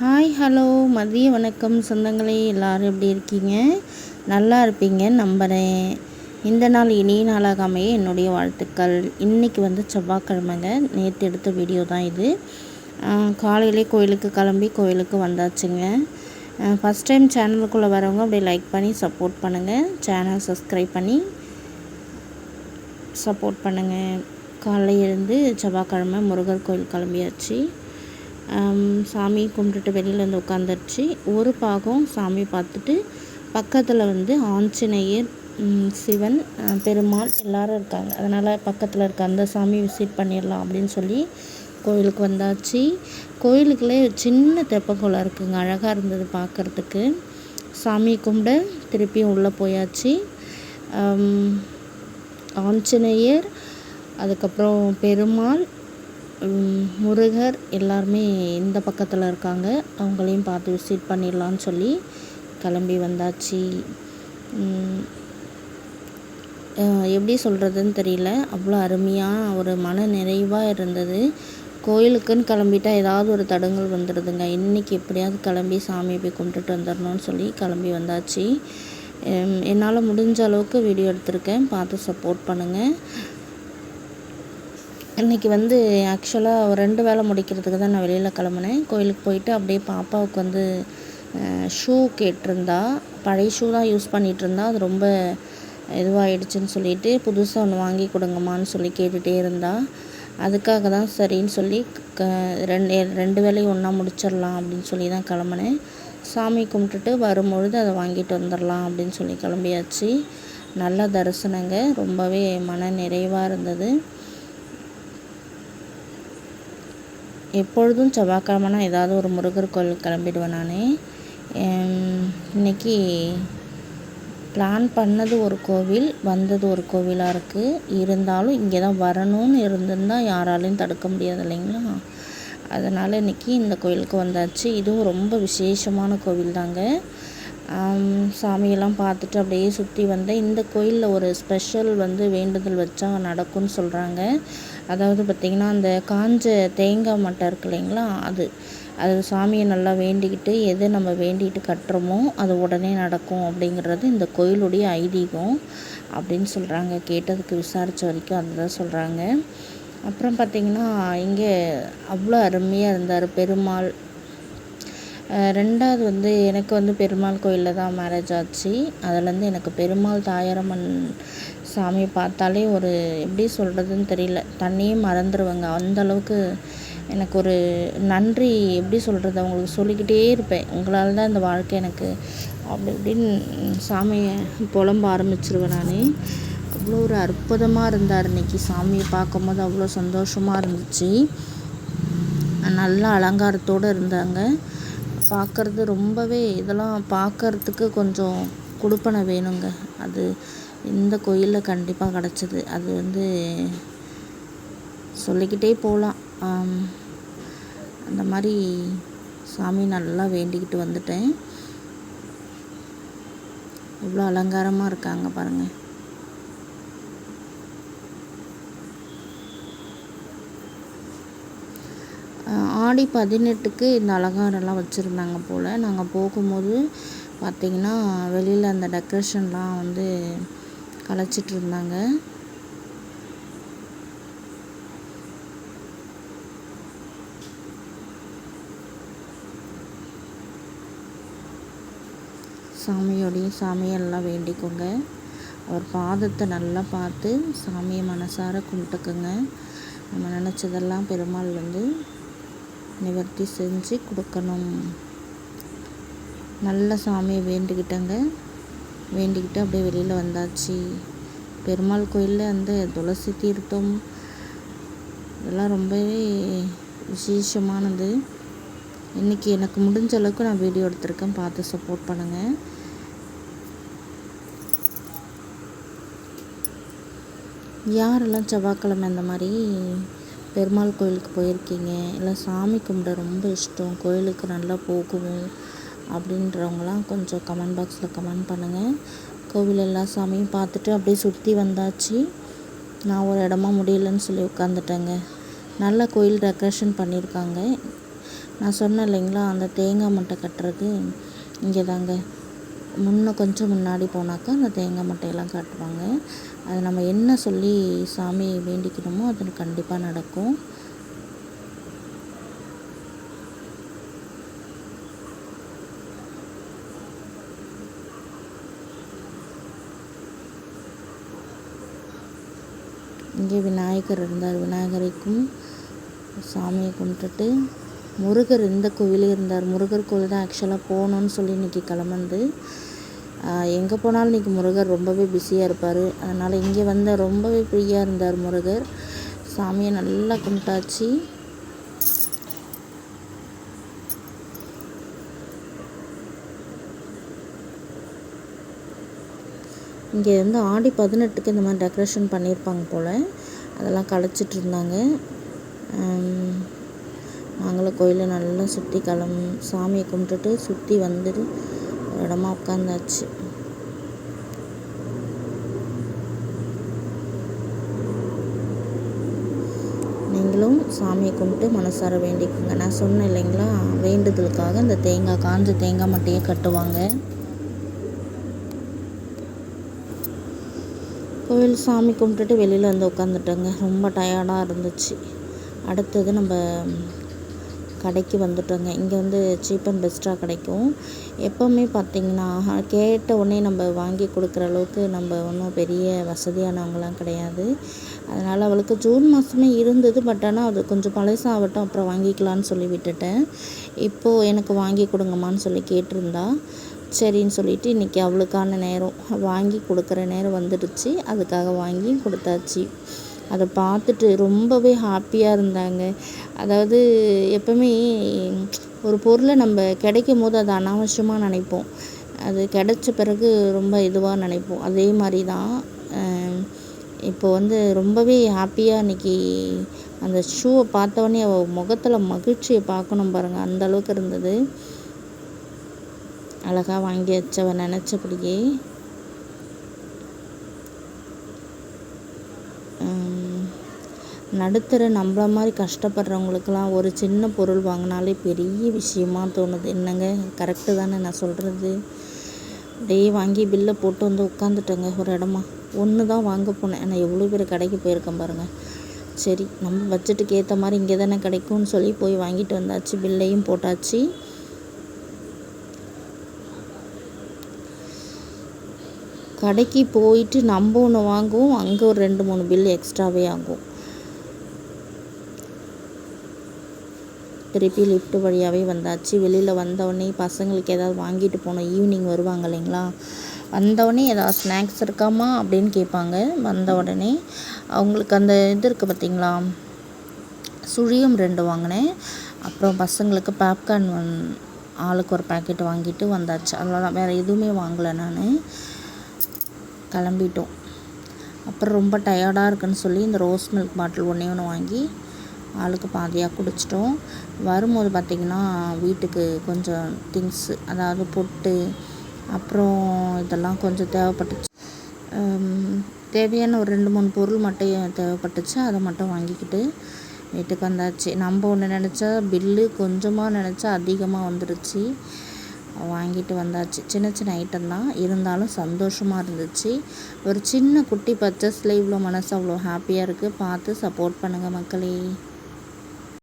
Hi hello மதிய வணக்கம். சொந்தங்களே எல்லோரும் எப்படி இருக்கீங்க? நல்லா இருப்பீங்க நம்புகிறேன் இந்த நாள் இனிய நாளாக அமைய என்னுடைய வாழ்த்துக்கள். இன்றைக்கி வந்து செவ்வாய்க்கிழமைங்க. நேற்று எடுத்த வீடியோ தான் இது. காலையிலே கோயிலுக்கு கிளம்பி கோயிலுக்கு வந்தாச்சுங்க. ஃபஸ்ட் டைம் சேனலுக்குள்ளே வரவங்க அப்படியே லைக் பண்ணி சப்போர்ட் பண்ணுங்கள் சேனல் சப்ஸ்கிரைப் பண்ணி சப்போர்ட் பண்ணுங்கள் காலையில் இருந்து செவ்வாய்க்கிழமை முருகர் கோயில் கிளம்பியாச்சு. சாமி கும்பிட்டுட்டு வெளியில் வந்து உட்காந்துருச்சு ஒரு பாகம் சாமி பார்த்துட்டு பக்கத்தில் வந்து ஆஞ்சநேயர் சிவன் பெருமாள் எல்லோரும் இருக்காங்க. அதனால் பக்கத்தில் இருக்க அந்த சாமி விசிட் பண்ணிடலாம் அப்படின்னு சொல்லி கோயிலுக்கு வந்தாச்சு. கோயிலுக்குள்ளே சின்ன தெப்பக்குளம் இருக்குங்க. அழகாக இருந்தது பார்க்குறதுக்கு. சாமி கும்பிட திருப்பியும் உள்ளே போயாச்சு. ஆஞ்சநேயர் அதுக்கப்புறம் பெருமாள் முருகர் எல்லாருமே இந்த பக்கத்தில் இருக்காங்க. அவங்களையும் பார்த்து விசிட் பண்ணிடலான்னு சொல்லி கிளம்பி வந்தாச்சு. எப்படி சொல்கிறதுன்னு தெரியல. அவ்வளோ அருமையாக ஒரு மன நிறைவாக இருந்தது. கோயிலுக்குன்னு கிளம்பிட்டா ஏதாவது ஒரு தடங்கள் வந்துடுதுங்க இன்றைக்கி எப்படியாவது கிளம்பி சாமியை போய் கும்பிட்டுட்டு வந்துடணும்னு சொல்லி கிளம்பி வந்தாச்சு. என்னால் முடிஞ்ச அளவுக்கு வீடியோ எடுத்திருக்கேன். பார்த்து சப்போர்ட் பண்ணுங்கள் இன்றைக்கி வந்து ஆக்சுவலாக ஒரு ரெண்டு வேலை முடிக்கிறதுக்கு தான் நான் வெளியில் கிளம்புனேன். கோயிலுக்கு போயிட்டு அப்படியே பாப்பாவுக்கு வந்து ஷூ கேட்டிருந்தா பழைய ஷூ தான் யூஸ் பண்ணிகிட்ருந்தா அது ரொம்ப இதுவாகிடுச்சுன்னு சொல்லிட்டு புதுசாக ஒன்று வாங்கி கொடுங்கம்மான்னு சொல்லி கேட்டுகிட்டே இருந்தா. அதுக்காக தான் சரின்னு சொல்லி க ரெண்டு ரெண்டு வேலையும் ஒன்றா முடிச்சிடலாம் அப்படின்னு சொல்லி தான் கிளம்புனேன். சாமி கும்பிட்டுட்டு வரும்பொழுது அதை வாங்கிட்டு வந்துடலாம் அப்படின்னு சொல்லி கிளம்பியாச்சு. நல்ல தரிசனங்க. ரொம்பவே மன நிறைவாக இருந்தது. எப்பொழுதும் செவ்வாய்க்கிழமைனா ஏதாவது ஒரு முருகர் கோயில் கிளம்பிடுவேன் நான். இன்றைக்கி பிளான் பண்ணது ஒரு கோவில் வந்தது ஒரு கோவிலாக இருக்குது இருந்தாலும் இங்கே தான் வரணும்னு இருந்திருந்தால் யாராலையும் தடுக்க முடியாது இல்லைங்களா? அதனால் இன்றைக்கி இந்த கோயிலுக்கு வந்தாச்சு. இதுவும் ரொம்ப விசேஷமான கோவில் தாங்க சாமியெல்லாம் பார்த்துட்டு அப்படியே சுற்றி வந்தேன் இந்த கோயிலில் ஒரு ஸ்பெஷல் வந்து வேண்டுதல் வச்சா நடக்கும்னு சொல்கிறாங்க அதாவது பார்த்திங்கன்னா அந்த காஞ்ச தேங்காய் மட்டை இருக்கு இல்லைங்களா அது. அது சாமியை நல்லா வேண்டிக்கிட்டு எது நம்ம வேண்டிக்கிட்டு கட்டுறோமோ அது உடனே நடக்கும் அப்படிங்கிறது இந்த கோயிலுடைய ஐதீகம் அப்படின்னு சொல்கிறாங்க கேட்டதுக்கு விசாரித்த வரைக்கும் அதுதான் சொல்கிறாங்க அப்புறம் பார்த்திங்கன்னா இங்கே அவ்வளோ அருமையாக இருந்தார். பெருமாள் ரெண்டாவது வந்து எனக்கு வந்து பெருமாள் கோயிலில் தான் மேரேஜ் ஆச்சு. அதுலேருந்து எனக்கு பெருமாள் தாயாரம்மன் சாமியை பார்த்தாலே ஒரு எப்படி சொல்கிறதுன்னு தெரியல. தண்ணியே மறந்துடுவேங்க அந்தளவுக்கு எனக்கு ஒரு நன்றி எப்படி சொல்கிறது அவங்களுக்கு சொல்லிக்கிட்டே இருப்பேன். உங்களால் தான் இந்த வாழ்க்கை எனக்கு அப்படி இப்படின்னு சாமியை புலம்ப ஆரம்பிச்சிருவேன் நான். அவ்வளோ ஒரு அற்புதமாக இருந்தார் இன்றைக்கி சாமியை பார்க்கும்போது அவ்வளோ சந்தோஷமாக இருந்துச்சு. நல்ல அலங்காரத்தோடு இருந்தாங்க. பார்க்குறது ரொம்பவே இதெல்லாம் பார்க்கறதுக்கு கொஞ்சம் கொடுப்பனை வேணுங்க. அது இந்த கோயிலில் கண்டிப்பாக கிடச்சிது. அது வந்து சொல்லிக்கிட்டே போகலாம் அந்த மாதிரி சாமி நல்லா வேண்டிக்கிட்டு வந்துட்டேன். இவ்வளோ அலங்காரமாக இருக்காங்க பாருங்கள் ஆடி பதினெட்டுக்கு இந்த அலங்காரம்லாம் வச்சுருந்தாங்க போல். நாங்கள் போகும்போது பார்த்திங்கன்னா வெளியில் அந்த டெக்கரேஷன்லாம் வந்து கலைச்சிட்ருந்தாங்க. சாமியோடையும் சாமியெல்லாம் வேண்டிக்கோங்க. அவர் பாதத்தை நல்லா பார்த்து சாமியை மனசார கும்பிட்டுக்குங்க. நம்ம நினச்சதெல்லாம் பெருமாள் வந்து நிவர்த்தி செஞ்சு கொடுக்கணும். நல்ல சாமியை வேண்டிக்கிட்டேங்க. வேண்டிக்கிட்டு அப்படியே வெளியில் வந்தாச்சு. பெருமாள் கோயிலில் அந்த துளசி தீர்த்தம் இதெல்லாம் ரொம்பவே விசேஷமானது. இன்றைக்கி எனக்கு முடிஞ்ச அளவுக்கு நான் வீடியோ எடுத்திருக்கேன். பார்த்து சப்போர்ட் பண்ணுங்கள் யாரெல்லாம் செவ்வாய்க்கிழமை அந்த மாதிரி பெருமாள் கோயிலுக்கு போயிருக்கீங்க. இல்லை சாமி கும்பிட ரொம்ப இஷ்டம். கோயிலுக்கு நல்லா போகும் அப்படின்றவங்களாம் கொஞ்சம் கமெண்ட் பாக்ஸில் கமெண்ட் பண்ணுங்கள் கோவில் எல்லா சாமியும் பார்த்துட்டு அப்படியே சுற்றி வந்தாச்சு. நான் ஒரு இடமா முடியலன்னு சொல்லி உட்காந்துட்டேங்க நல்ல கோயில் டெக்கரேஷன் பண்ணியிருக்காங்க. நான் சொன்னேன் இல்லைங்களா அந்த தேங்காய் மட்டை கட்டுறது இங்கே தாங்க முன்ன கொஞ்சம் முன்னாடி போனாக்கா அந்த தேங்காய் மட்டையெல்லாம் காட்டுவாங்க. அது நம்ம என்ன சொல்லி சாமி வேண்டிக்கணுமோ அது கண்டிப்பாக நடக்கும். இங்கே விநாயகர் இருந்தார். விநாயகரைக்கும் சாமியை கும்பிட்டுட்டு முருகர் இந்த கோவிலே இருந்தார். முருகர் கோவில் தான் ஆக்சுவலாக போகணுன்னு சொல்லி இன்றைக்கி கிளம்புந்து எங்கே போனாலும் இன்றைக்கி முருகர் ரொம்பவே பிஸியாக இருப்பார். அதனால் இங்கே வந்த ரொம்பவே ஃப்ரீயாக இருந்தார் முருகர். சாமியை நல்லா கும்பிட்டாச்சு. இங்கே வந்து ஆடி பதினெட்டுக்கு இந்த மாதிரி டெக்கரேஷன் பண்ணியிருப்பாங்க போல். அதெல்லாம் களைச்சிட்டு இருந்தாங்க. நாங்களும் கோயிலை நல்லா சுற்றி கிளம் சாமியை கும்பிட்டுட்டு சுற்றி வந்துட்டு இடமா உட்காந்தாச்சு நீங்களும் சாமியை கும்பிட்டு மனசார வேண்டிக்கோங்க. நான் சொன்னேன் இல்லைங்களா? வேண்டுதலுக்காக இந்த தேங்காய் காஞ்ச தேங்காய் மட்டையே கட்டுவாங்க. கோவில் சாமி கும்பிட்டுட்டு வெளியில் வந்து உட்காந்துட்டேங்க ரொம்ப டயர்டாக இருந்துச்சு. அடுத்தது நம்ம கடைக்கு வந்துட்டோங்க. இங்கே வந்து சீப் அண்ட் பெஸ்ட்டாக கிடைக்கும். எப்போவுமே பார்த்திங்கன்னா கேட்ட உடனே நம்ம வாங்கி கொடுக்குற அளவுக்கு நம்ம ஒன்றும் பெரிய வசதியானவங்களாம் கிடையாது. அதனால் அவளுக்கு ஜூன் மாதமே இருந்தது. பட் ஆனால் அது கொஞ்சம் பழசாகட்டும். அப்புறம் வாங்கிக்கலான்னு சொல்லி விட்டுட்டேன். இப்போது எனக்கு வாங்கி கொடுங்கம்மான்னு சொல்லி கேட்டிருந்தா சரின்னு சொல்லிட்டு இன்றைக்கி அவளுக்கான நேரம். வாங்கி கொடுக்குற நேரம் வந்துடுச்சு. அதுக்காக வாங்கி கொடுத்தாச்சு. அதை பார்த்துட்டு ரொம்பவே ஹாப்பியாக இருந்தாங்க. அதாவது எப்பவுமே ஒரு பொருளை நம்ம கிடைக்கும் போது அதை அனாவசியமாக நினைப்போம். அது கிடைச்ச பிறகு ரொம்ப இதுவாக நினைப்போம். அதே மாதிரி தான் இப்போ வந்து ரொம்பவே ஹாப்பியாக இன்றைக்கி அந்த ஷூவை பார்த்தோன்னே அவள் முகத்தில் மகிழ்ச்சியை பார்க்கணும் பாருங்கள் அந்த அளவுக்கு இருந்தது. அழகாக வாங்கி வச்சவ நினச்சபடியே. நடுத்தர நம்மள மாதிரி கஷ்டப்படுறவங்களுக்கெல்லாம் ஒரு சின்ன பொருள் வாங்கினாலே பெரிய விஷயமா தோணுது. என்னங்க? கரெக்டு தானே நான் சொல்கிறது அப்படியே வாங்கி பில்லை போட்டு வந்து உட்காந்துட்டேங்க ஒரு இடமா. ஒன்று தான் வாங்க போனேன். நான் எவ்வளோ பேர் கடைக்கு போயிருக்கேன் பாருங்கள் சரி நம்ம பட்ஜெட்டுக்கு ஏற்ற மாதிரி இங்கே தானே கிடைக்கும்னு சொல்லி போய் வாங்கிட்டு வந்தாச்சு. பில்லையும் போட்டாச்சு. கடைக்கு போயிட்டு நம்ம ஒன்று வாங்குவோம். அங்கே ஒரு ரெண்டு மூணு பில் எக்ஸ்ட்ராவே ஆகும். திருப்பி லிஃப்ட் வழியாகவே வந்தாச்சு. வெளியில் வந்தவுடனே பசங்களுக்கு ஏதாவது வாங்கிட்டு போனோம் ஈவினிங் வருவாங்க இல்லைங்களா? வந்தவொடனே ஏதாவது ஸ்நாக்ஸ் இருக்காமா அப்படின்னு கேட்பாங்க. வந்த உடனே அவங்களுக்கு அந்த இது இருக்குது பார்த்திங்களா? சுழியம் ரெண்டு வாங்கினேன். அப்புறம் பசங்களுக்கு பாப்கார்ன் வந் ஆளுக்கு ஒரு பேக்கெட் வாங்கிட்டு வந்தாச்சு. அதெல்லாம் வேறு எதுவுமே வாங்கலை நான். கிளம்பிட்டோம். அப்புறம் ரொம்ப டயர்டாக இருக்குன்னு சொல்லி இந்த ரோஸ் மில்க் பாட்டில் ஒன்றே ஒன்று வாங்கி ஆளுக்கு பாதியாக குடிச்சிட்டோம். வரும்போது பார்த்திங்கன்னா வீட்டுக்கு கொஞ்சம் திங்ஸு அதாவது பொட்டு அப்புறம் இதெல்லாம் கொஞ்சம் தேவைப்பட்டுச்சு. தேவையான ஒரு ரெண்டு மூணு பொருள் மட்டும் தேவைப்பட்டுச்சு அதை மட்டும் வாங்கிக்கிட்டு வீட்டுக்கு வந்தாச்சு. நம்ம ஒன்று நினச்சா பில்லு கொஞ்சமாக நினச்சா அதிகமாக வந்துடுச்சு வாங்கிட்டு வந்தாச்சு. சின்ன சின்ன ஐட்டம் தான். இருந்தாலும் சந்தோஷமாக இருந்துச்சு. ஒரு சின்ன குட்டி பர்ச்சஸில் இவ்வளோ மனசு அவ்வளோ ஹாப்பியாக இருக்குது பார்த்து சப்போர்ட் பண்ணுங்கள் மக்களே.